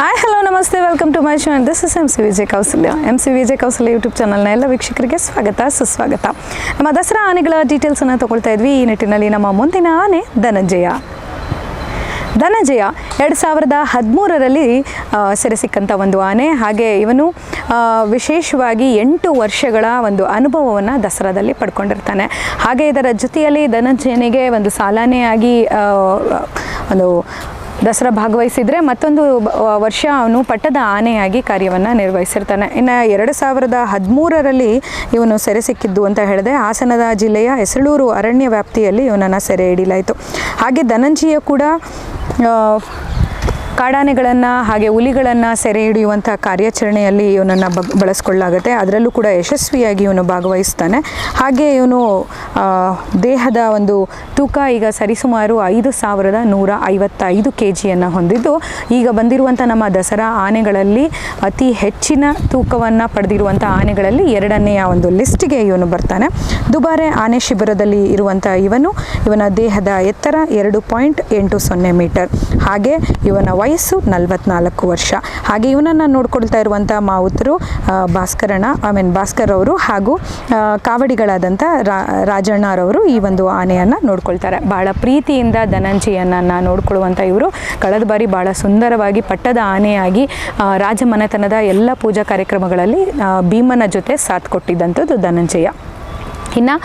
Hi hello ನಮಸ್ತೆ welcome to my show and this is M C Vijay Kausalya M C Vijay Kausalya YouTube ಚಾನಲ್ನ ಎಲ್ಲ ವೀಕ್ಷಕರಿಗೆ ಸ್ವಾಗತ, ಸುಸ್ವಾಗತ. ನಮ್ಮ ದಸರಾ ಆನೆಗಳ ಡೀಟೇಲ್ಸನ್ನು ತೊಗೊಳ್ತಾ ಇದ್ವಿ. ಈ ನಿಟ್ಟಿನಲ್ಲಿ ನಮ್ಮ ಮುಂದಿನ ಆನೆ ಧನಂಜಯ. ಧನಂಜಯ ಎರಡು ಸಾವಿರದ ಹದಿಮೂರರಲ್ಲಿ ಸೆರೆ ಸಿಕ್ಕಂಥ ಒಂದು ಆನೆ. ಹಾಗೆ ಇವನು ವಿಶೇಷವಾಗಿ ಎಂಟು ವರ್ಷಗಳ ಒಂದು ಅನುಭವವನ್ನು ದಸರಾದಲ್ಲಿ ಪಡ್ಕೊಂಡಿರ್ತಾನೆ. ಹಾಗೆ ಇದರ ಜೊತೆಯಲ್ಲಿ ಧನಂಜಯನಿಗೆ ಒಂದು ಸಾಲಾನೆಯಾಗಿ ಆಗಿ ಒಂದು ದಸರಾ ಭಾಗವಹಿಸಿದರೆ ಮತ್ತೊಂದು ವರ್ಷ ಅವನು ಪಟ್ಟದ ಆನೆಯಾಗಿ ಕಾರ್ಯವನ್ನು ನಿರ್ವಹಿಸಿರ್ತಾನೆ. ಇನ್ನು ಎರಡು ಸಾವಿರದ ಹದಿಮೂರರಲ್ಲಿ ಇವನು ಸೆರೆ ಸಿಕ್ಕಿದ್ದು ಅಂತ ಹೇಳಿದೆ ಹಾಸನದ ಜಿಲ್ಲೆಯ ಹೆಸಳೂರು ಅರಣ್ಯ ವ್ಯಾಪ್ತಿಯಲ್ಲಿ ಇವನನ್ನು ಸೆರೆ ಹಿಡಿಲಾಯಿತು. ಹಾಗೆ ಧನಂಜಯ ಕೂಡ ಕಾಡಾನೆಗಳನ್ನು ಹಾಗೆ ಹುಲಿಗಳನ್ನು ಸೆರೆ ಹಿಡಿಯುವಂಥ ಕಾರ್ಯಾಚರಣೆಯಲ್ಲಿ ಇವನನ್ನು ಬಳಸ್ಕೊಳ್ಳಲಾಗುತ್ತೆ. ಅದರಲ್ಲೂ ಕೂಡ ಯಶಸ್ವಿಯಾಗಿ ಇವನು ಭಾಗವಹಿಸ್ತಾನೆ. ಹಾಗೆ ಇವನು ದೇಹದ ಒಂದು ತೂಕ ಈಗ ಸರಿಸುಮಾರು ಐದು ಸಾವಿರದ ನೂರ ಐವತ್ತೈದು ಕೆ ಜಿಯನ್ನು ಹೊಂದಿದ್ದು, ಈಗ ಬಂದಿರುವಂಥ ನಮ್ಮ ದಸರಾ ಆನೆಗಳಲ್ಲಿ ಅತಿ ಹೆಚ್ಚಿನ ತೂಕವನ್ನು ಪಡೆದಿರುವಂಥ ಆನೆಗಳಲ್ಲಿ ಎರಡನೆಯ ಒಂದು ಲಿಸ್ಟ್ಗೆ ಇವನು ಬರ್ತಾನೆ. ದುಬಾರೆ ಆನೆ ಶಿಬಿರದಲ್ಲಿ ಇರುವಂಥ ಇವನು, ಇವನ ದೇಹದ ಎತ್ತರ ಎರಡು ಪಾಯಿಂಟ್ ಎಂಟು ಸೊನ್ನೆ ಮೀಟರ್. ಹಾಗೆ ಇವನ ನಲವತ್ನಾಲ್ಕು ವರ್ಷ. ಹಾಗೆ ಇವನನ್ನು ನೋಡ್ಕೊಳ್ತಾ ಇರುವಂಥ ಮಾವುತರು ಭಾಸ್ಕರಣ ಐ ಮೀನ್ ಭಾಸ್ಕರ್ ಅವರು ಹಾಗೂ ಕಾವಡಿಗಳಾದಂಥ ರಾಜಣ್ಣರವರು ಈ ಒಂದು ಆನೆಯನ್ನು ನೋಡ್ಕೊಳ್ತಾರೆ. ಭಾಳ ಪ್ರೀತಿಯಿಂದ ಧನಂಜಯನನ್ನು ನೋಡ್ಕೊಳ್ಳುವಂಥ ಇವರು. ಕಳೆದ ಬಾರಿ ಭಾಳ ಸುಂದರವಾಗಿ ಪಟ್ಟದ ಆನೆಯಾಗಿ ರಾಜಮನೆತನದ ಎಲ್ಲ ಪೂಜಾ ಕಾರ್ಯಕ್ರಮಗಳಲ್ಲಿ ಭೀಮನ ಜೊತೆ ಸಾಥ್ ಕೊಟ್ಟಿದ್ದಂಥದ್ದು ಧನಂಜಯ. ಇನ್ನು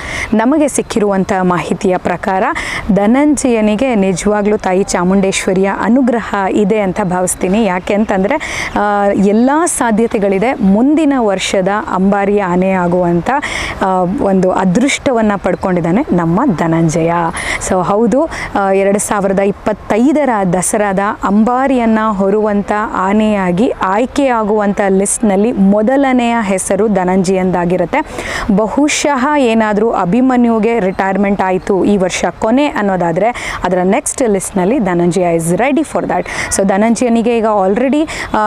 ನಮಗೆ ಸಿಕ್ಕಿರುವಂಥ ಮಾಹಿತಿಯ ಪ್ರಕಾರ ಧನಂಜಯನಿಗೆ ನಿಜವಾಗ್ಲೂ ತಾಯಿ ಚಾಮುಂಡೇಶ್ವರಿಯ ಅನುಗ್ರಹ ಇದೆ ಅಂತ ಭಾವಿಸ್ತೀನಿ. ಯಾಕೆ ಅಂತಂದರೆ ಎಲ್ಲ ಸಾಧ್ಯತೆಗಳಿದೆ. ಮುಂದಿನ ವರ್ಷದ ಅಂಬಾರಿಯ ಆನೆ ಆಗುವಂಥ ಒಂದು ಅದೃಷ್ಟವನ್ನು ಪಡ್ಕೊಂಡಿದ್ದಾನೆ ನಮ್ಮ ಧನಂಜಯ. ಸೊ ಹೌದು ಎರಡು ಸಾವಿರದ ಇಪ್ಪತ್ತೈದರ ದಸರಾದ ಅಂಬಾರಿಯನ್ನು ಹೊರುವಂಥ ಆನೆಯಾಗಿ ಆಯ್ಕೆಯಾಗುವಂಥ ಲಿಸ್ಟ್ನಲ್ಲಿ ಮೊದಲನೆಯ ಹೆಸರು ಧನಂಜಯಂದಾಗಿರುತ್ತೆ. ಬಹುಶಃ ಏನಾದರೂ ಅಭಿಮನ್ಯುಗೆ ರಿಟೈರ್ಮೆಂಟ್ ಆಯಿತು ಈ ವರ್ಷ ಕೊನೆ ಅನ್ನೋದಾದರೆ ಅದರ next ಲಿಸ್ಟ್ನಲ್ಲಿ Dhananjaya is ready for that so ಧನಂಜಯನಿಗೆ ಈಗ ಆಲ್ರೆಡಿ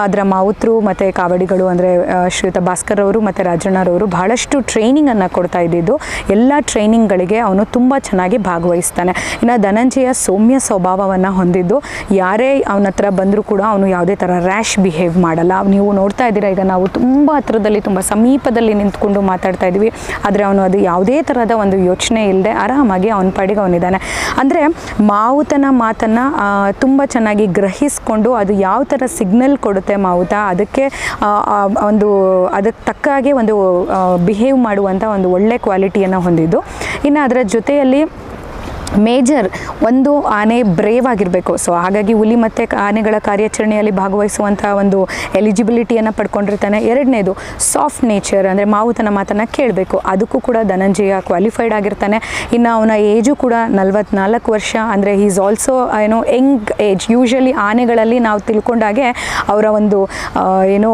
ಅದರ ಮಾವುತರು ಮತ್ತು ಕಾವಡಿಗಳು ಅಂದರೆ ಶ್ರೀಯುತ ಭಾಸ್ಕರ್ ಅವರು ಮತ್ತು ರಾಜಣ್ಣರವರು ಬಹಳಷ್ಟು ಟ್ರೈನಿಂಗನ್ನು ಕೊಡ್ತಾ ಇದ್ದಿದ್ದು. ಎಲ್ಲ ಟ್ರೈನಿಂಗ್ಗಳಿಗೆ ಅವನು ತುಂಬ ಚೆನ್ನಾಗಿ ಭಾಗವಹಿಸ್ತಾನೆ. ಇನ್ನು ಧನಂಜಯ ಸೌಮ್ಯ ಸ್ವಭಾವವನ್ನು ಹೊಂದಿದ್ದು. ಯಾರೇ ಅವನ ಹತ್ರ ಬಂದರೂ ಕೂಡ ಅವನು ಯಾವುದೇ ಥರ ರ್ಯಾಶ್ ಬಿಹೇವ್ ಮಾಡಲ್ಲ. ನೀವು ನೋಡ್ತಾ ಇದ್ದೀರಾ, ಈಗ ನಾವು ತುಂಬ ಹತ್ರದಲ್ಲಿ ತುಂಬ ಸಮೀಪದಲ್ಲಿ ನಿಂತ್ಕೊಂಡು ಮಾತಾಡ್ತಾ ಇದ್ದೀವಿ. ಆದರೆ ಅವನು ಅದು ಯಾವುದೇ ಥರದ ಒಂದು ಯೋಚನೆ ಇಲ್ಲದೆ ಆರಾಮಾಗಿ ಅವನ ಪಾಡಿಗೆ ಅವನಿದ್ದಾನೆ. ಅಂದರೆ ಮಾವುತನ ಮಾತನ್ನು ತುಂಬ ಚೆನ್ನಾಗಿ ಗ್ರಹಿಸ್ಕೊಂಡು ಅದು ಯಾವ ಥರ ಸಿಗ್ನಲ್ ಕೊಡುತ್ತೆ ಮಾವುತ, ಅದಕ್ಕೆ ಒಂದು, ಅದಕ್ಕೆ ತಕ್ಕ ಹಾಗೆ ಒಂದು ಬಿಹೇವ್ ಮಾಡುವಂಥ ಒಂದು ಒಳ್ಳೆ ಕ್ವಾಲಿಟಿಯನ್ನು ಹೊಂದಿದ್ದು. ಇನ್ನು ಅದರ ಜೊತೆಯಲ್ಲಿ ಮೇಜರ್ ಒಂದು ಆನೆ ಬ್ರೇವ್ ಆಗಿರಬೇಕು. ಸೊ ಹಾಗಾಗಿ ಹುಲಿ ಮತ್ತು ಆನೆಗಳ ಕಾರ್ಯಾಚರಣೆಯಲ್ಲಿ ಭಾಗವಹಿಸುವಂಥ ಒಂದು ಎಲಿಜಿಬಿಲಿಟಿಯನ್ನು ಪಡ್ಕೊಂಡಿರ್ತಾನೆ. ಎರಡನೇದು ಸಾಫ್ಟ್ ನೇಚರ್ ಅಂದರೆ ಮಾವುತನ ಮಾತನ್ನು ಕೇಳಬೇಕು. ಅದಕ್ಕೂ ಕೂಡ ಧನಂಜಯ ಕ್ವಾಲಿಫೈಡ್ ಆಗಿರ್ತಾನೆ. ಇನ್ನು ಅವನ ಏಜು ಕೂಡ ನಲವತ್ನಾಲ್ಕು ವರ್ಷ. ಅಂದರೆ ಈಸ್ ಆಲ್ಸೋ ಏನೋ ಯಂಗ್ ಏಜ್ ಯೂಶಲಿ ಆನೆಗಳಲ್ಲಿ ನಾವು ತಿಳ್ಕೊಂಡಾಗೆ ಅವರ ಒಂದು ಏನೋ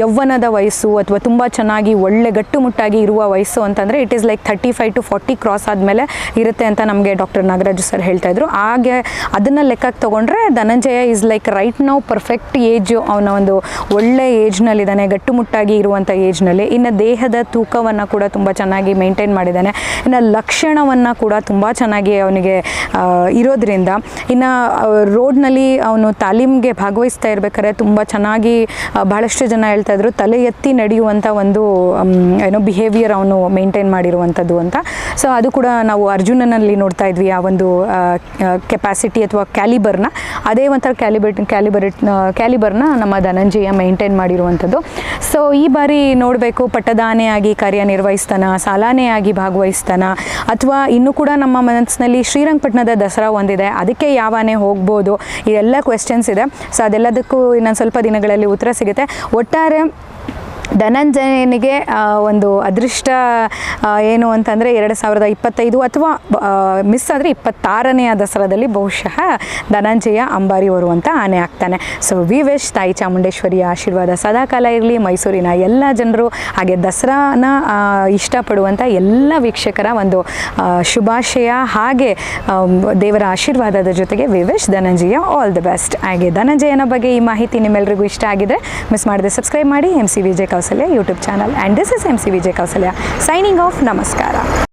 ಯೌವನದ ವಯಸ್ಸು ಅಥವಾ ತುಂಬ ಚೆನ್ನಾಗಿ ಒಳ್ಳೆ ಗಟ್ಟುಮುಟ್ಟಾಗಿ ಇರುವ ವಯಸ್ಸು ಅಂತಂದರೆ it is like thirty five to forty cross ಆದಮೇಲೆ ಇರುತ್ತೆ ಅಂತ ನಮಗೆ ಡಾಕ್ಟರ್ ನಾಗರಾಜು ಸರ್ ಹೇಳ್ತಾ ಇದ್ರು. ಹಾಗೆ ಅದನ್ನು ಲೆಕ್ಕಕ್ಕೆ ತೊಗೊಂಡ್ರೆ Dhananjaya is like right now perfect age ಅವನ ಒಂದು ಒಳ್ಳೆ ಏಜ್ನಲ್ಲಿದ್ದಾನೆ ಗಟ್ಟುಮುಟ್ಟಾಗಿ ಇರುವಂಥ ಏಜ್ನಲ್ಲಿ ಇನ್ನು ದೇಹದ ತೂಕವನ್ನು ಕೂಡ ತುಂಬ ಚೆನ್ನಾಗಿ ಮೇಂಟೈನ್ ಮಾಡಿದ್ದಾನೆ. ಇನ್ನು ಲಕ್ಷಣವನ್ನು ಕೂಡ ತುಂಬ ಚೆನ್ನಾಗಿ ಅವನಿಗೆ ಇರೋದ್ರಿಂದ. ಇನ್ನು ರೋಡ್ನಲ್ಲಿ ಅವನು ತಾಲೀಮ್ಗೆ ಭಾಗವಹಿಸ್ತಾ ಇರ್ಬೇಕಾದ್ರೆ ತುಂಬ ಚೆನ್ನಾಗಿ ಭಾಳಷ್ಟು ಜನ ಹೇಳ್ತಾ ಇದ್ರು, ತಲೆ ಎತ್ತಿ ನಡೆಯುವಂಥ ಒಂದು ಏನೋ ಬಿಹೇವಿಯರ್ ಅವನು ಮೇಂಟೈನ್ ಮಾಡಿರುವಂಥದ್ದು ಅಂತ. ಸೊ ಅದು ಕೂಡ ನಾವು ಅರ್ಜುನನಲ್ಲಿ ನೋಡ್ತಾ ಇದ್ವಿ ಆ ಒಂದು ಕೆಪಾಸಿಟಿ ಅಥವಾ ಕ್ಯಾಲಿಬರ್ನ ಅದೇ ಒಂಥರ ಕ್ಯಾಲಿಬರ್ ಕ್ಯಾಲಿಬರೇಟ್ ಕ್ಯಾಲಿಬರ್ನ ನಮ್ಮ ಧನಂಜಯ ಮೇಂಟೈನ್ ಮಾಡಿರುವಂಥದ್ದು. ಸೊ ಈ ಬಾರಿ ನೋಡಬೇಕು, ಪಟ್ಟದಾನೆಯಾಗಿ ಕಾರ್ಯನಿರ್ವಹಿಸ್ತಾನ, ಸಾಲಾನೆಯಾಗಿ ಭಾಗವಹಿಸ್ತಾನ, ಅಥವಾ ಇನ್ನೂ ಕೂಡ ನಮ್ಮ ಮನಸ್ಸಿನಲ್ಲಿ ಶ್ರೀರಂಗಪಟ್ಟಣದ ದಸರಾ ಒಂದಿದೆ, ಅದಕ್ಕೆ ಯಾವ ಆನೆ ಹೋಗ್ಬೋದು, ಇದೆಲ್ಲ ಕ್ವೆಶನ್ಸ್ ಇದೆ. ಸೊ ಅದೆಲ್ಲದಕ್ಕೂ ಇನ್ನೊಂದು ಸ್ವಲ್ಪ ದಿನಗಳಲ್ಲಿ ಉತ್ತರ ಸಿಗುತ್ತೆ. ಒಟ್ಟಾರೆ ಧನಂಜಯನಿಗೆ ಒಂದು ಅದೃಷ್ಟ ಏನು ಅಂತಂದರೆ ಎರಡು ಸಾವಿರದ ಇಪ್ಪತ್ತೈದು ಅಥವಾ ಮಿಸ್ ಆದರೆ ಇಪ್ಪತ್ತಾರನೆಯ ದಸರಾದಲ್ಲಿ ಬಹುಶಃ ಧನಂಜಯ ಅಂಬಾರಿ ಅಂತ ಆನೆ ಆಗ್ತಾನೆ. ಸೊ ವಿ ವಿಶ್ ತಾಯಿ ಚಾಮುಂಡೇಶ್ವರಿಯ ಆಶೀರ್ವಾದ ಸದಾಕಾಲ ಇರಲಿ. ಮೈಸೂರಿನ ಎಲ್ಲ ಜನರು, ಹಾಗೆ ದಸರಾನ ಇಷ್ಟಪಡುವಂಥ ಎಲ್ಲ ವೀಕ್ಷಕರ ಒಂದು ಶುಭಾಶಯ ಹಾಗೆ ದೇವರ ಆಶೀರ್ವಾದದ ಜೊತೆಗೆ we wish Dhananjaya all the best ಹಾಗೆ ಧನಂಜಯನ ಬಗ್ಗೆ ಈ ಮಾಹಿತಿ ನಿಮ್ಮೆಲ್ಲರಿಗೂ ಇಷ್ಟ ಆಗಿದ್ರೆ ಮಿಸ್ ಮಾಡದೆ ಸಬ್ಸ್ಕ್ರೈಬ್ ಮಾಡಿ. M C Vijay Kausalya YouTube channel and this is M C Vijay Kausalya signing off ನಮಸ್ಕಾರ